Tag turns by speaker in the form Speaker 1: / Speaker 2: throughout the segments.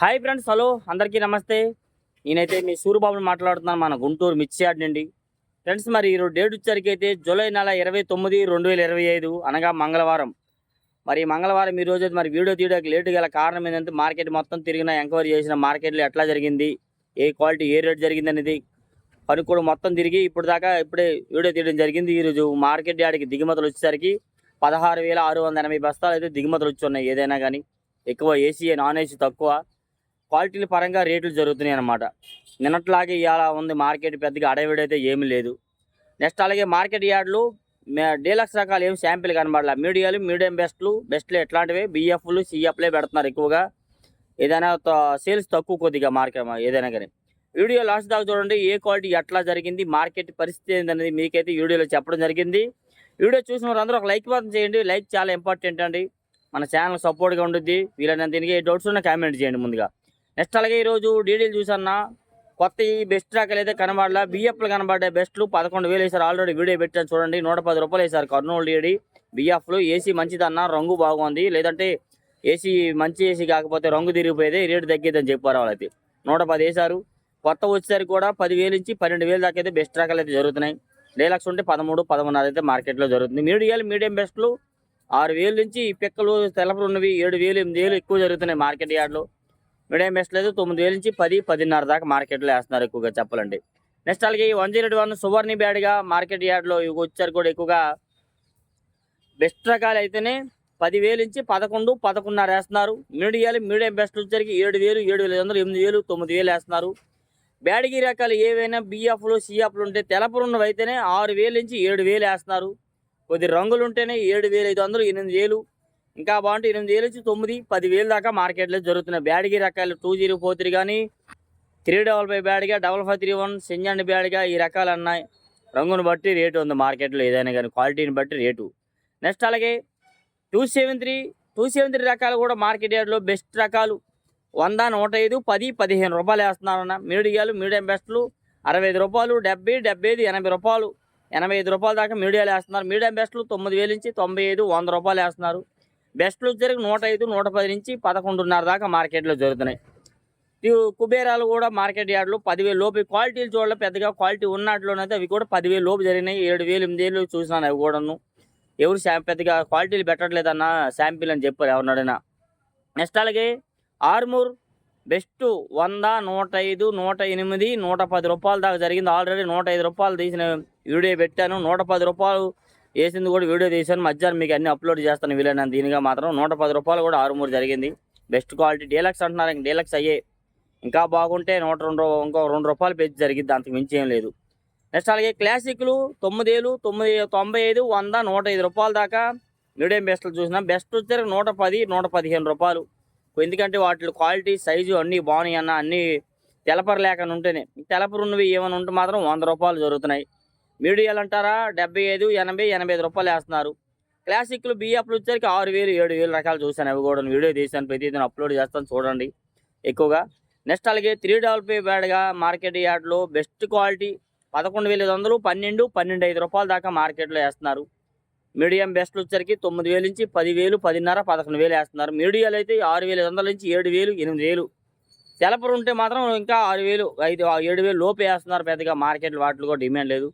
Speaker 1: Hi friends hello అందరికీ నమస్తే. నేనైతే మీ సూర్యబాబుని మాట్లాడుతున్నాను మన గుంటూరు మిర్చియాడ్ నుండి. ఫ్రెండ్స్ మరి ఈరోజు డేట్ వచ్చరికి అయితే జూలై నెల ఇరవై తొమ్మిది రెండు వేల ఇరవై ఐదు అనగా మంగళవారం. మరి మంగళవారం ఈ రోజు మరి వీడియో తీయడానికి లేటు గల కారణం ఏంటంటే మార్కెట్ మొత్తం తిరిగిన ఎంక్వైరీ చేసిన మార్కెట్లో ఎట్లా జరిగింది ఏ క్వాలిటీ ఏ రేట్ జరిగింది అనేది కనుక్కోవడం మొత్తం తిరిగి ఇప్పుడు దాకా ఇప్పుడే వీడియో తీయడం జరిగింది. ఈరోజు మార్కెట్ యాడికి దిగుమతులు వచ్చేసరికి పదహారు వేల ఆరు వందల ఎనభై బస్తాలు అయితే దిగుమతులు వచ్చి ఉన్నాయి ఏదైనా కానీ. ఎక్కువ ఏసీ నాన్ ఏసీ తక్కువ. క్వాలిటీల పరంగా రేట్లు జరుగుతున్నాయి అన్నమాట. నిన్నట్లాగే ఇలా ఉంది మార్కెట్ పెద్దగా అడవిడైతే ఏమీ లేదు. నెక్స్ట్ అలాగే మార్కెట్ యార్డ్లు డీలక్స్ రకాలు ఏం శాంపిల్ కనబడాల. మీడియాలు మీడియం బెస్ట్లు బెస్ట్లు ఎట్లాంటివి? బిఎఫ్లు సిఎఫ్లే పెడుతున్నారు ఎక్కువగా. ఏదైనా సేల్స్ తక్కువ కొద్దిగా మార్కెట్ ఏదైనా కానీ. వీడియో లాస్ట్ దాకా చూడండి ఏ క్వాలిటీ ఎట్లా జరిగింది మార్కెట్ పరిస్థితి ఏంటనేది మీకైతే వీడియోలో చెప్పడం జరిగింది. వీడియో చూసిన వారందరూ ఒక లైక్ మాత్రం చేయండి. లైక్ చాలా ఇంపార్టెంట్ అండి. మన ఛానల్ సపోర్ట్గా ఉంటుంది వీళ్ళని దీనికి ఏ డౌట్స్ ఉన్నా కామెంట్ చేయండి ముందుగా. నెక్స్ట్ అలాగే ఈరోజు డీడీలు చూసన్నా కొత్త ఈ బెస్ట్ రాకలు అయితే కనబడలా. బిఎఫ్లు కనబడ్డాయి బెస్ట్లు పదకొండు వేలు వేసారు ఆల్రెడీ వీడియో పెట్టాను చూడండి. నూట పది రూపాయలు వేసారు కర్నూలు డీడీ. బిఎఫ్లు ఏసీ మంచిదన్న రంగు బాగుంది. లేదంటే ఏసీ మంచి ఏసీ కాకపోతే రంగు తిరిగిపోయేది రేటు తగ్గిద్దని చెప్పారు వాళ్ళైతే. నూట పది వేసారు కొత్త వచ్చేసరికి కూడా పదివేలు నుంచి పన్నెండు వేలు దాకా అయితే బెస్ట్ రకాలు అయితే జరుగుతున్నాయి. డీలక్స్ ఉంటే పదమూడు పదమూడున్నర అయితే మార్కెట్లో జరుగుతుంది. మీడియాలు మీడియం బెస్ట్లు ఆరు వేలు నుంచి ఈ పిక్కలు తెలపలు ఉన్నవి ఏడు వేలు ఎనిమిది వేలు ఎక్కువ జరుగుతున్నాయి మార్కెట్ యార్డ్లో. మీడియం బెస్ట్ అయితే తొమ్మిది వేల నుంచి పది పదిన్నర దాకా మార్కెట్లో వేస్తున్నారు ఎక్కువగా చెప్పాలండి నెక్స్ట్ అలాగే ఈ వన్ జీరో వన్ సువర్ణి బ్యాడ్గా మార్కెట్ యార్డ్లో ఇవి వచ్చారు కూడా ఎక్కువగా. బెస్ట్ రకాలు అయితేనే పదివేలు నుంచి పదకొండు పదకొండున్నర వేస్తున్నారు. మీడియాలు మీడియం బెస్ట్ వచ్చరికి ఏడు వేలు ఏడు వేల ఐదు వందలు ఎనిమిది వేలు తొమ్మిది వేలు వేస్తున్నారు. బ్యాడగి రకాలు ఏవైనా బిఎఫ్లు సిఎఫ్లు ఉంటే తెలపలు ఉన్నవి అయితేనే ఆరు వేలు నుంచి ఏడు వేలు వేస్తున్నారు. కొద్ది రంగులు ఉంటేనే ఏడు వేలు ఐదు వందలు ఎనిమిది వేలు ఇంకా బాగుంటే ఎనిమిది వేలు నుంచి తొమ్మిది పది వేలు దాకా మార్కెట్లో జరుగుతున్నాయి బ్యాడగి రకాలు టూ జీరో ఫోర్ త్రీ కానీ three double five Byadgi double five three one Syngenta Byadgi ఈ రకాలు అన్నాయి. రంగును బట్టి రేటు ఉంది మార్కెట్లో ఏదైనా కానీ క్వాలిటీని బట్టి రేటు. నెక్స్ట్ అలాగే two seven three two seven three రకాలు కూడా మార్కెట్ యార్డ్లో బెస్ట్ రకాలు. వంద నూట ఐదు పది పదిహేను రూపాయలు వేస్తున్నారన్న మీడియాలు మీడియం బెస్ట్లు అరవై ఐదు రూపాయలు డెబ్బై డెబ్బై ఐదు ఎనభై రూపాయలు ఎనభై ఐదు రూపాయల దాకా మీడియాలు వేస్తున్నారు. మీడియం బెస్ట్లు తొమ్మిది వేలు నుంచి తొంభై ఐదు వంద రూపాయలు వేస్తున్నారు. బెస్ట్లు వచ్చేసరికి నూట ఐదు నూట పది నుంచి పదకొండున్నర దాకా మార్కెట్లో జరుగుతున్నాయి. కుబేరాలు కూడా మార్కెట్ యార్డ్లు పదివేలు లోపు. క్వాలిటీలు చూడాలి పెద్దగా క్వాలిటీ ఉన్నట్లోనైతే అవి కూడా పదివేలు లోపు జరిగినాయి. ఏడు వేలు ఎనిమిది వేలు చూసినాను అవి కూడాను. ఎవరు పెద్దగా క్వాలిటీలు పెట్టట్లేదన్న శాంపిల్ అని చెప్పారు ఎవరినైనా నెక్స్ట్ అలాగే ఆర్మూర్ బెస్ట్ వంద నూట ఐదు నూట ఎనిమిది నూట పది రూపాయల దాకా జరిగింది. ఆల్రెడీ నూట ఐదు రూపాయలు తీసిన వీడియో పెట్టాను. నూట పది రూపాయలు వేసింది కూడా వీడియో తీశాను. మధ్యాహ్నం మీకు అన్ని అప్లోడ్ చేస్తాను వీలైనంత. దీనిగా మాత్రం నూట పది రూపాయలు కూడా ఆరు మూడు జరిగింది. బెస్ట్ క్వాలిటీ డీలక్స్ అంటున్నారు. ఇంక డీలక్స్ అయ్యే ఇంకా బాగుంటే నూట రెండు ఇంకో రెండు రూపాయలు పెంచి జరిగింది అంతకు మించి ఏం లేదు. నెక్స్ట్ అలాగే క్లాసిక్లు తొమ్మిదేలు తొమ్మిది తొంభై ఐదు వంద నూట ఐదు రూపాయల దాకా మీడియం బెస్ట్లు చూసినా. బెస్ట్ వచ్చారు నూట పది నూట పదిహేను రూపాయలు. ఎందుకంటే వాటి క్వాలిటీ సైజు అన్నీ బాగున్నాయి అన్న అన్నీ తెలపరు లేకుండా ఉంటేనే తెలపరు ఉన్నవి ఏమైనా ఉంటే మాత్రం వంద రూపాయలు జరుగుతున్నాయి. మీడియాలు అంటారా డెబ్బై ఐదు ఎనభై ఎనభై ఐదు రూపాయలు వేస్తున్నారు. క్లాసిక్లు బిఎఫ్లు వచ్చేసరికి ఆరు వేలు ఏడు వేలు రకాలు చూశాను. అవి కూడా వీడియో తీశాను. ప్రతిదిన అప్లోడ్ చేస్తాను చూడండి ఎక్కువగా. నెక్స్ట్ అలాగే త్రీ డబల్ బ్యాడ్గా మార్కెట్ యార్డ్లో బెస్ట్ క్వాలిటీ పదకొండు వేల ఐదు వందలు పన్నెండు పన్నెండు ఐదు రూపాయల దాకా మార్కెట్లో వేస్తున్నారు. మీడియం బెస్ట్లు వచ్చరికి తొమ్మిది వేలు నుంచి పదివేలు పదిన్నర పదకొండు వేలు వేస్తున్నారు. మీడియాలు అయితే ఆరు వేల ఐదు వందల నుంచి ఏడు వేలు ఎనిమిది వేలు. తెలపరు ఉంటే మాత్రం ఇంకా ఆరు వేలు ఐదు ఏడు వేలు లోపు వేస్తున్నారు. పెద్దగా మార్కెట్లు వాటిలో కూడా డిమాండ్ లేదు.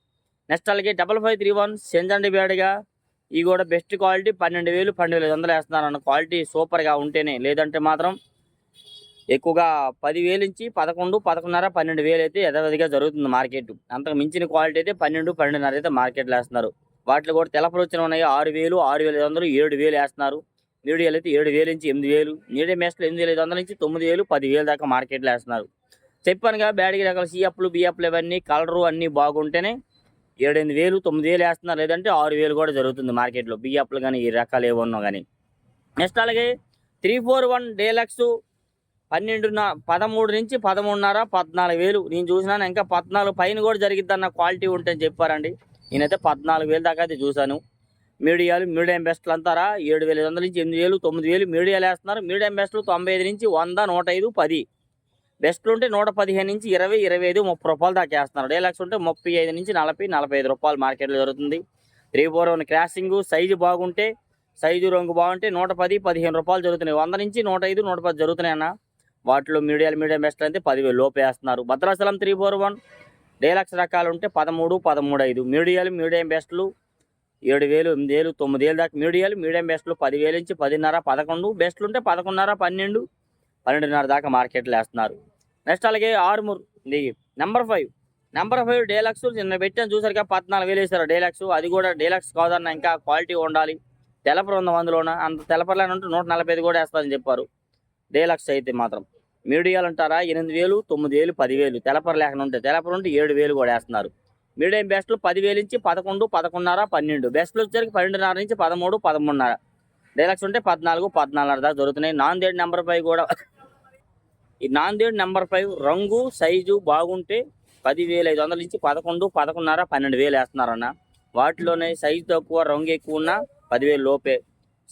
Speaker 1: నెక్స్ట్ అలాగే double five three one Syngenta Byadgi ఇవి కూడా బెస్ట్ క్వాలిటీ పన్నెండు వేలు పన్నెండు వేల వందలు వేస్తున్నారు అన్న క్వాలిటీ సూపర్గా ఉంటేనే. లేదంటే మాత్రం ఎక్కువగా పదివేలు నుంచి పదకొండు పదకొండున్నర పన్నెండు వేలు అయితే యథావిధిగా జరుగుతుంది మార్కెట్. అంతకు మించిన క్వాలిటీ అయితే పన్నెండు పన్నెండున్నర అయితే మార్కెట్లో వేస్తున్నారు. వాటిలో కూడా తెలపలు వచ్చిన ఉన్నాయి. ఆరు వేలు ఆరు వేల ఐదు వందలు ఏడు వేలు వేస్తున్నారు. మీడియాలు అయితే ఏడు వేలు నుంచి ఎనిమిది వేలు మీడియం మేస్ట్లు ఎనిమిది వేల ఐదు వందల నుంచి తొమ్మిది వేలు పది వేలు దాకా మార్కెట్లో వేస్తున్నారు. చెప్పానుగా బ్యాడ్కి రకాల సిఎఫ్లు బిఎఫ్లు ఇవన్నీ కలరు అన్నీ బాగుంటేనే ఏడెనిమిది వేలు తొమ్మిది వేలు వేస్తున్నారు. లేదంటే ఆరు వేలు కూడా జరుగుతుంది మార్కెట్లో. బియ్యప్లు కానీ ఈ రకాలు ఏమన్నా కానీ. నెక్స్ట్ అలాగే త్రీ ఫోర్ వన్ డేలక్స్ పన్నెండున్న పదమూడు నుంచి పదమూడున్నర పద్నాలుగు వేలు. నేను చూసినాను ఇంకా పద్నాలుగు పైన కూడా జరిగిద్దన్న క్వాలిటీ ఉంటుందని చెప్పారండి. నేనైతే పద్నాలుగు వేలు దాకా అయితే చూశాను. మీడియాలు మీడియం బెస్ట్లు అంతారా ఏడు వేల ఐదు వందల నుంచి ఎనిమిది వేలు తొమ్మిది వేలు మీడియాలు వేస్తున్నారు. మీడియం బెస్ట్లు తొంభై ఐదు నుంచి వంద నూట ఐదు పది. బెస్ట్లు ఉంటే నూట పదిహేను నుంచి ఇరవై ఇరవై ఐదు ముప్పై రూపాయలు దాకా వేస్తున్నారు డైలాక్స్ ఉంటే ముప్పై ఐదు నుంచి నలభై నలభై ఐదు రూపాయలు మార్కెట్లో జరుగుతుంది. Three four one crossing size బాగుంటే సైజు రంగు బాగుంటే నూట పది పదిహేను రూపాయలు జరుగుతున్నాయి. వంద నుంచి నూట ఐదు నూట పది జరుగుతున్నాయి అన్న. వాటిలో మీడియాలు మీడియం బెస్ట్ అయితే పదివేలు లోపు వేస్తున్నారు Bhadrachalam three four one deluxe రకాలు ఉంటే పదమూడు పదమూడు ఐదు. మీడియాలు మీడియం బెస్ట్లు ఏడు వేలు ఎనిమిది వేలు తొమ్మిది వేలు దాకా. మీడియాలు మీడియం బెస్ట్లు పదివేలు నుంచి పదిన్నర పదకొండు. బెస్ట్లు ఉంటే పదకొండున్నర పన్నెండు. పన్నెండున్నర దాకా మార్కెట్లో వేస్తున్నారు. నెక్స్ట్ అలాగే ఆరుమూర్ ఇది number five. Number five deluxe నిన్న పెట్టాను చూసరికి పద్నాలుగు వేలు వేసారు డేలక్స్. అది కూడా డేలక్స్ కాదన్న ఇంకా క్వాలిటీ ఉండాలి. తెలపరు ఉంది అందులోన. అంత తెలపర్లేని ఉంటే నూట నలభై ఐదు కూడా వేస్తారని చెప్పారు. డేలక్స్ అయితే మాత్రం. మీడియాలు అంటారా ఎనిమిది వేలు తొమ్మిది వేలు పదివేలు తెలపర లేకుండా ఉంటే తెలపరు ఉంటే ఏడు వేలు కూడా వేస్తున్నారు. మీడియం బెస్ట్లు పదివేలు నుంచి పదకొండు పదకొండున్నర పన్నెండు. బెస్ట్లు వచ్చేసరికి పన్నెండున్నర నుంచి పదమూడు పదమూడున్నర. డైలాక్స్ ఉంటే పద్నాలుగు పద్నాలుగున్నర దాకా దొరుకుతున్నాయి. నాందేడ్ నెంబర్ ఫైవ్ కూడా ఈ నాందేడ్ నెంబర్ ఫైవ్ రంగు సైజు బాగుంటే పదివేల ఐదు వందల నుంచి పదకొండు పదకొండున్నర పన్నెండు వేలు వేస్తున్నారన్న. వాటిలోనే సైజు తక్కువ రంగు ఎక్కువ ఉన్నా పదివేలు లోపే.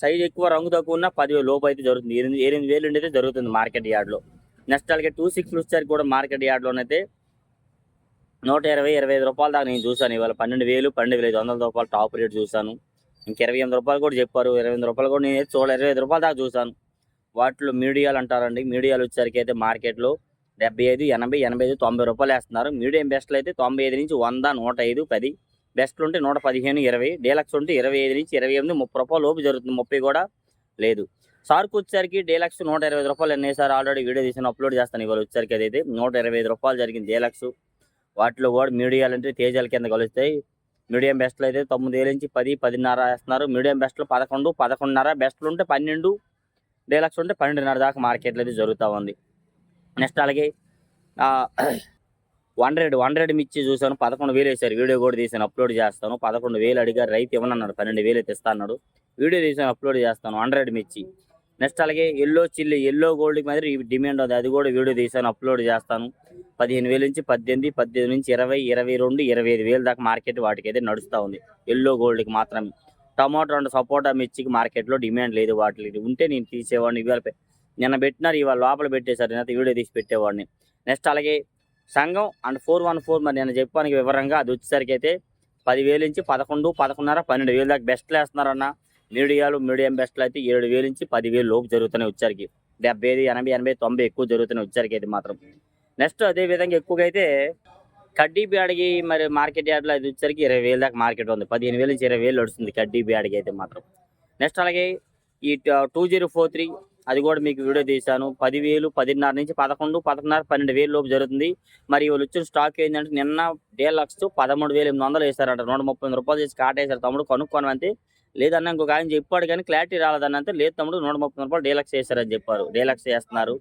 Speaker 1: సైజు ఎక్కువ రంగు తక్కువ ఉన్నా పదివేలు లోపు అయితే జరుగుతుంది. ఎనిమిది ఎనిమిది వేలు ఉండేది జరుగుతుంది మార్కెట్ యార్డ్లో. నెక్స్ట్ అలాగే టూ సిక్స్ వచ్చేసరికి కూడా మార్కెట్ యార్డ్లోనైతే నూట ఇరవై ఇరవై ఐదు రూపాయల దాకా నేను చూశాను ఇవాళ. పన్నెండు వేలు పన్నెండు వేల ఐదు వందల రూపాయలు టాప్ రేట్ చూశాను. ఇంక ఇరవై ఎనిమిది రూపాయలు కూడా చెప్పారు. ఇరవై ఎనిమిది రూపాయలు కూడా నేను చూడాలి. ఇరవై ఐదు రూపాయల దాకా చూశాను. వాటిలో మీడియాలు అంటారండి. మీడియాలు వచ్చేసరికి అయితే మార్కెట్లో డెబ్బై ఐదు ఎనభై ఎనభై ఐదు తొంభై రూపాయలు వేస్తున్నారు. మీడియం బెస్ట్లు అయితే తొంభై ఐదు నుంచి వంద నూట ఐదు పది. బెస్ట్లు ఉంటే నూట పదిహేను ఇరవై. డీలక్స్ ఉంటే ఇరవై ఐదు నుంచి ఇరవై ఎనిమిది ముప్పై రూపాయలు లోపు జరుగుతుంది. ముప్పై కూడా లేదు. సార్కు వచ్చేసరికి డీలక్స్ నూట ఇరవై ఐదు రూపాయలు ఎన్ని ఆల్రెడీ వీడియో తీసిన అప్లోడ్ చేస్తాను ఇవాళ వచ్చేసరికి అదైతే నూట ఇరవై ఐదు రూపాయలు జరిగింది డీలక్స్. వాటిలో కూడా మీడియాలు అంటే తేజాల కింద కలుస్తాయి. మీడియం బెస్ట్లు అయితే తొమ్మిది వేల నుంచి పది పదిన్నర వేస్తున్నారు. మీడియం బెస్ట్లు పదకొండు పదకొండున్నర. బెస్ట్లు ఉంటే పన్నెండు డీలక్స్ ఉంటే పన్నెండున్నర దాకా మార్కెట్లో అయితే జరుగుతూ ఉంది. నెక్స్ట్ అలాగే హండ్రెడ్ హండ్రెడ్ మిర్చి చూశాను పదకొండు వేలు వేశారు. వీడియో కూడా తీసాను అప్లోడ్ చేస్తాను. పదకొండు వేలు అడిగారు రైతు ఇవ్వనన్నాడు పన్నెండు వేలు అయితే అన్నాడు. వీడియో తీసాను అప్లోడ్ చేస్తాను హండ్రెడ్ మిర్చి. నెక్స్ట్ అలాగే ఎల్లో చిల్లి ఎల్లో గోల్డ్కి మాదిరి డిమాండ్ ఉంది. అది కూడా వీడియో తీసాను అప్లోడ్ చేస్తాను. పదిహేను వేల నుంచి పద్దెనిమిది పద్దెనిమిది నుంచి ఇరవై ఇరవై రెండు ఇరవై ఐదు వేలు దాకా మార్కెట్ వాటికి అయితే నడుస్తూ ఉంది. ఎల్లో గోల్డ్కి మాత్రమే టమాటో అండ్ సపోటా మిర్చికి మార్కెట్లో డిమాండ్ లేదు వాటికి. ఉంటే నేను తీసేవాడిని. ఇవాళ నిన్న పెట్టినారు ఇవాళ లోపల పెట్టేశారు. నేనైతే వీడియో తీసి పెట్టేవాడిని. నెక్స్ట్ అలాగే సంఘం అండ్ ఫోర్ వన్ ఫోర్ మరి నేను చెప్పడానికి వివరంగా. అది వచ్చేసరికి అయితే పదివేలు నుంచి పదకొండు పదకొండున్నర పన్నెండు వేలు దాకా బెస్ట్లు వేస్తున్నారన్న. మీడియాలు మీడియం బెస్ట్లు అయితే ఏడు వేలు నుంచి పదివేలు లోపు జరుగుతున్నాయి వచ్చరికి డెబ్బై ఐదు ఎనభై ఎనభై తొంభై ఎక్కువ జరుగుతున్నాయి వచ్చరికి అయితే మాత్రం. నెక్స్ట్ అదే విధంగా ఎక్కువగా అయితే కడ్డీ బ్యాడ్కి మరి మార్కెట్ యార్డ్లో అది వచ్చేసరికి ఇరవై వేలు దాకా మార్కెట్ ఉంది. పదిహేను వేల నుంచి ఇరవై వేలు నడుస్తుంది కడ్డీ బ్యాడ్కి అయితే మాత్రం. నెక్స్ట్ అలాగే ఈ టూ జీరో ఫోర్ త్రీ అది కూడా మీకు వీడియో తీశాను. పదివేలు పదిన్నర నుంచి పదకొండు పదకొండున్నర పన్నెండు వేలు లోపు జరుగుతుంది. మరి వాళ్ళు వచ్చిన స్టాక్ ఏంటంటే నిన్న డేలక్స్ పదమూడు వేలు ఎనిమిది వందలు వేశారంట. నూట ముప్పై ఎనిమిది రూపాయలు చేసి కాట్ వేశారు తమ్ముడు కొనుక్కోను అంతే. లేదన్న ఇంకొక ఆయన చెప్పాడు కానీ క్లారిటీ రాలేదన్నంతే లేదు తమ్ముడు నూట ముప్పై రూపాయలు డేలక్స్ వేశారని చెప్పారు. డేలక్స్ వేస్తున్నారు.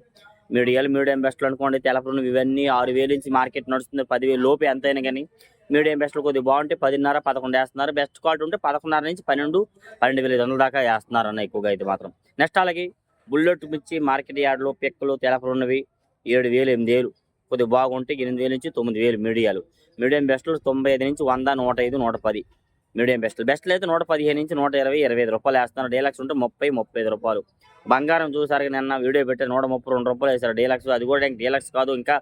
Speaker 1: మీడియాలు మీడియం బెస్ట్లు అనుకోండి తెలపరు ఇవన్నీ ఆరు వేలు నుంచి మార్కెట్ నడుస్తుంది పదివేలు లోపు ఎంతైనా కానీ మీడియం బెస్ట్లు కొద్దిగా బాగుంటే పదిన్నర పదకొండు వేస్తున్నారు. బెస్ట్ క్వాలిటీ ఉంటే పదకొండున్నర నుంచి పన్నెండు పన్నెండు వేల ఐదు వందల దాకా వేస్తున్నారు అన్న ఎక్కువగా అయితే మాత్రం. నెక్స్ట్ అలాగే బుల్లెట్ మిర్చి మార్కెట్ యార్డ్లో పిక్కలు తెలపలు ఉన్నవి ఏడు వేలు ఎనిమిది వేలు. కొద్దిగా బాగుంటే ఎనిమిది వేలు నుంచి తొమ్మిది వేలు మీడియాలు. మీడియం బెస్ట్లు తొంభై ఐదు నుంచి వంద నూట ఐదు నూట పది. మీడియం బెస్ట్ బెస్ట్లు అయితే నూట పదిహేను నుంచి నూట ఇరవై ఇరవై ఐదు రూపాయలు వేస్తున్నారు డీలక్స్ ఉంటే ముప్పై ముప్పై ఐదు రూపాయలు. బంగారం చూసారు నిన్న వీడియో పెట్టి నూట ముప్పై రెండు రూపాయలు వేశారు. డీలక్స్ అది కూడా ఇంకా డీలక్స్ కాదు ఇంకా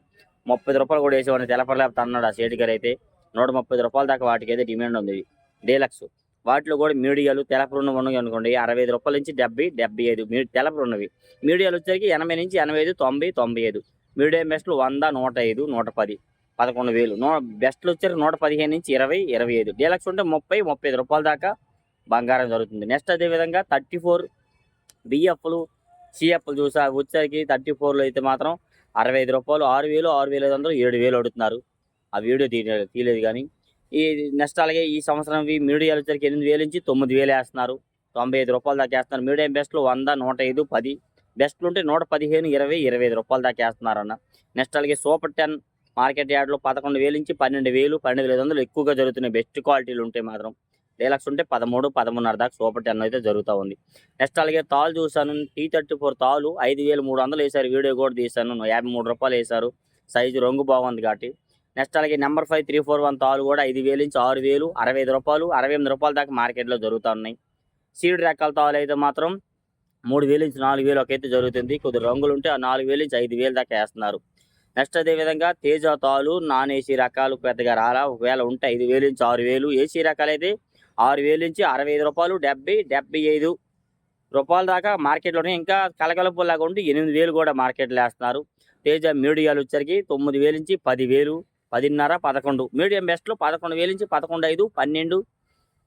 Speaker 1: ముప్పై రూపాయలు కూడా వేసేవాడిని. తెలపలేకపోతే అన్నాడు ఆ సేటు గారు అయితే. నూట ముప్పై రూపాయల దాకా వాటికి అయితే డిమాండ్ ఉంది. డీలక్స్ వాటిలో కూడా మీడియాలు తెలపరు ఉన్నవి అనుకోండి. అరవై ఐదు రూపాయల నుంచి డెబ్బై డెబ్బై ఐదు. మీ తెలపరున్నవి మీడియాలు వచ్చేసరికి ఎనభై నుంచి ఎనభై ఐదు తొంభై తొంభై ఐదు. మీడియం బెస్ట్లు వంద నూట ఐదు నూట పది. పదకొండు వేలు. నూ బెస్ట్లు వచ్చారు నూట పదిహేను నుంచి ఇరవై ఇరవై ఐదు. డీలక్స్ ఉంటే ముప్పై ముప్పై ఐదు రూపాయల దాకా బంగారం జరుగుతుంది. నెక్స్ట్ అదే విధంగా థర్టీ ఫోర్ బిఎఫ్లు సిఎఫ్లు చూసా వచ్చేసరికి థర్టీ ఫోర్లో అయితే మాత్రం అరవై ఐదు రూపాయలు ఆరు వేలు ఆరు వేల ఐదు వందలు ఏడు వేలు అడుగుతున్నారు. ఆ వీడియో తీయలేదు తీయలేదు కానీ. ఈ నెక్స్ట్ అలాగే ఈ సంవత్సరం మీడియాలు వచ్చరికి ఎనిమిది వేలు నుంచి తొమ్మిది వేలు వేస్తున్నారు. తొంభై ఐదు రూపాయల దాకా వేస్తున్నారు. మీడియం బెస్ట్లు వంద నూట ఐదు పది. బెస్ట్లు ఉంటే నూట పదిహేను ఇరవై ఇరవై ఐదు రూపాయల దాకా వేస్తున్నారు అన్న నెక్స్ట్ అలాగే సూపర్ టెన్ మార్కెట్ యార్డ్లో పదకొండు వేలు నుంచి పన్నెండు వేలు పన్నెండు వేల ఐదు వందలు ఎక్కువగా జరుగుతున్నాయి బెస్ట్ క్వాలిటీలు ఉంటాయి మాత్రం డీలక్స్ ఉంటే పదమూడు పదమూడున్నర దాకా సూపర్ టెన్ అయితే జరుగుతూ ఉంది. నెక్స్ట్ అలాగే తాలు చూసాను టీ థర్టీ ఫోర్ తాలు ఐదు వేలు మూడు వందలు వేశారు. వీడియో కూడా తీశాను. యాభై మూడు రూపాయలు వేశారు. సైజు రంగు బాగుంది కాబట్టి. నెక్స్ట్ అలాగే number five three four one తాలు కూడా ఐదు వేలు నుంచి ఆరు వేలు అరవై ఐదు రూపాయలు అరవై ఎనిమిది రూపాయల దాకా మార్కెట్లో జరుగుతూ ఉన్నాయి. సీడ్ రకాల తాలు అయితే మాత్రం మూడు వేలు నుంచి నాలుగు వేలు ఒకైతే జరుగుతుంది. కొద్ది రంగులు ఉంటే ఆ నాలుగు వేలు నుంచి ఐదు వేలు దాకా వేస్తున్నారు. నెక్స్ట్ అదే విధంగా తేజ తాలు నాన్ ఏసీ రకాలు పెద్దగా రాలా. ఒకవేళ ఉంటే ఐదు వేలు నుంచి ఆరు వేలు. ఏసీ రకాలు అయితే ఆరు వేలు నుంచి అరవై ఐదు రూపాయలు డెబ్బై డెబ్బై ఐదు రూపాయల దాకా మార్కెట్లోనే ఇంకా కలకలపులాగా ఉండి ఎనిమిది వేలు కూడా మార్కెట్లో వేస్తున్నారు. తేజ మీడియాలు వచ్చరికి తొమ్మిది వేలు నుంచి పది వేలు పదిన్నర పదకొండు. మీడియం బెస్ట్లో పదకొండు వేలు నుంచి పదకొండు ఐదు పన్నెండు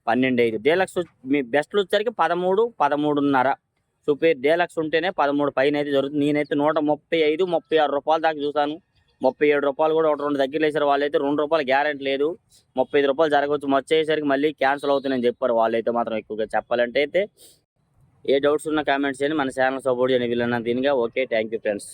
Speaker 1: పన్నెండు ఐదు. డీలక్స్ మీ బెస్ట్లు వచ్చరికి పదమూడు పదమూడున్నర. సూపర్ డీలక్స్ ఉంటేనే పదమూడు పైన అయితే జరుగుతుంది. నేనైతే నూట ముప్పై ఐదు ముప్పై ఆరు రూపాయల దాకా చూసాను ముప్పై ఏడు రూపాయలు కూడా ఒక రెండు దగ్గర వేసారు వాళ్ళైతే రెండు రూపాయలు గ్యారెంటీ లేదు. ముప్పై ఐదు రూపాయలు జరగవచ్చు. వచ్చేసరికి మళ్ళీ క్యాన్సిల్ అవుతుందని చెప్పారు. వాళ్ళైతే మాత్రం ఎక్కువగా చెప్పాలంటే అయితే ఏ డౌట్స్ ఉన్న కామెంట్స్ చేయండి. మన ఛానల్ సపోర్ట్ చేయండి వీళ్ళన్నా దీనిగా ఓకే థ్యాంక్ యూ ఫ్రెండ్స్.